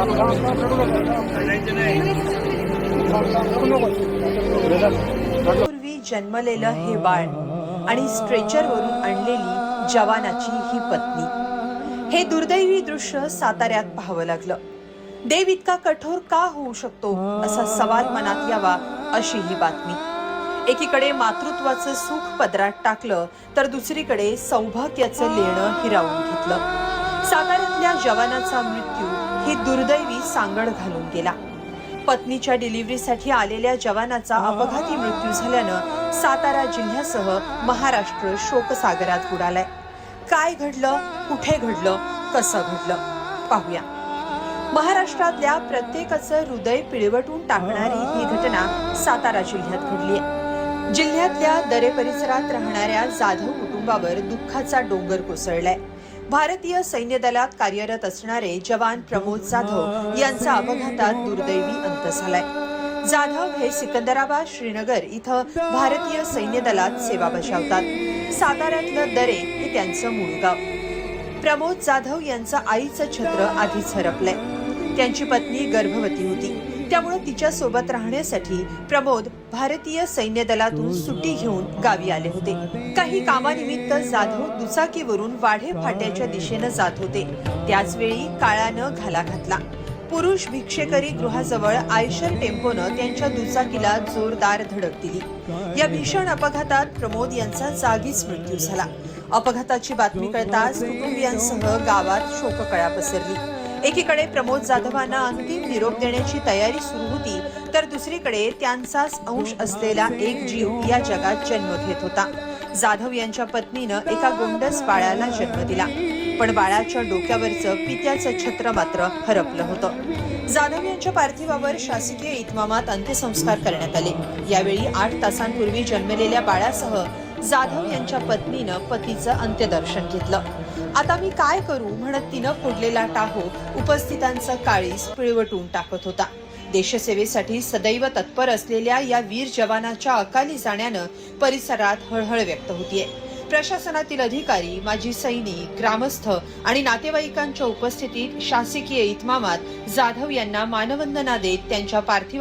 पूर्वी जन्मलेलं हे बाळ आणि स्ट्रेचरवरून आणलेली जवानाची ही पत्नी. हे दुर्दैवी दृश्य साताऱ्यात पाहावं लागलं. देव इतका कठोर का होऊ शकतो असा सवाल मनात यावा अशी ही बातमी. एकीकडे मातृत्वाचं सुख पदरात टाकलं तर दुसरीकडे सौभाग्याचं लेणं हिरावून घेतलं. साताऱ्यातल्या जवानाचा मृत्यू ही दुर्दैवी सांगड घालून गेला. पत्नीच्या डिलिव्हरीसाठी आलेल्या जवानाचा अपघाती मृत्यू झाल्यानं सातारा जिल्ह्यासह महाराष्ट्र शोकसागरात बुडालाय. काय घडलं? कुठे घडलं? कसं घडलं? पाहूया. महाराष्ट्रातल्या प्रत्येकाचं हृदय पिळवटून टाकणारी ही घटना सातारा जिल्ह्यात घडली आहे. जिल्ह्यातल्या दरे परिसरात राहणाऱ्या जाधव कुटुंबावर दुःखाचा डोंगर कोसळलाय. भारतीय सैन्य दलात कार्यरत असणारे जवान प्रमोद जाधव यांचा अपघातात दुर्दैवी अंत झालाय. जाधव हे सिकंदराबाद श्रीनगर इथं भारतीय सैन्य दलात सेवा बजावतात. साताऱ्यातलं दरे हे त्यांचं मूळ गाव. प्रमोद जाधव यांचं आईचं छत्र आधीच हरपलंय. त्यांची पत्नी गर्भवती होती. त्यामुळे तिच्या सोबत राहण्यासाठी प्रमोद भारतीय सैन्य दलातून सुट्टी घेऊन गावी आले होते. काही कामानिमित्त जाधव दुचाकीवरून वाढे फाट्याच्या दिशेनं जात होते. त्याचवेळी काळानं घाला घातला. पुरुष भिक्षेकरी गृहाजवळ आयशर टेम्पोनं त्यांच्या दुचाकीला जोरदार धडक दिली. या भीषण अपघातात प्रमोद यांचा जागीच मृत्यू झाला. अपघाताची बातमी कळताच कुटुंबियांसह गावात शोककळा पसरली. एकीकडे प्रमोद जाधवांना अंतिम निरोप देण्याची तयारी सुरू होती तर दुसरीकडे त्यांचाच अंश असलेला एक जीव या जगात जन्म घेत होता. जाधव यांच्या पत्नीनं एका गोंडस बाळाला जन्म दिला. पण बाळाच्या डोक्यावरचं पित्याचं छत्र मात्र हरपलं होतं. जाधव यांच्या पार्थिवावर शासकीय इतमामात अंत्यसंस्कार करण्यात आले. यावेळी आठ तासांपूर्वी जन्मलेल्या बाळासह जाधव यांच्या पत्नीनं पतीचं अंत्यदर्शन घेतलं. आता मी काय करू म्हणत तिनं फोडलेला टाहो उपस्थितांचा काळीस पिळवटून टाकत होता. देशसेवेसाठी सदैव तत्पर असलेल्या या वीर जवानाच्या अकाली जाण्यानं परिसरात हळहळ व्यक्त होतीये. प्रशासनातील अधिकारी माजी सैनिक ग्रामस्थ आणि नातेवाईकांच्या उपस्थितीत शासकीय इतमामात जाधव यांना मानवंदना देत त्यांच्या पार्थिव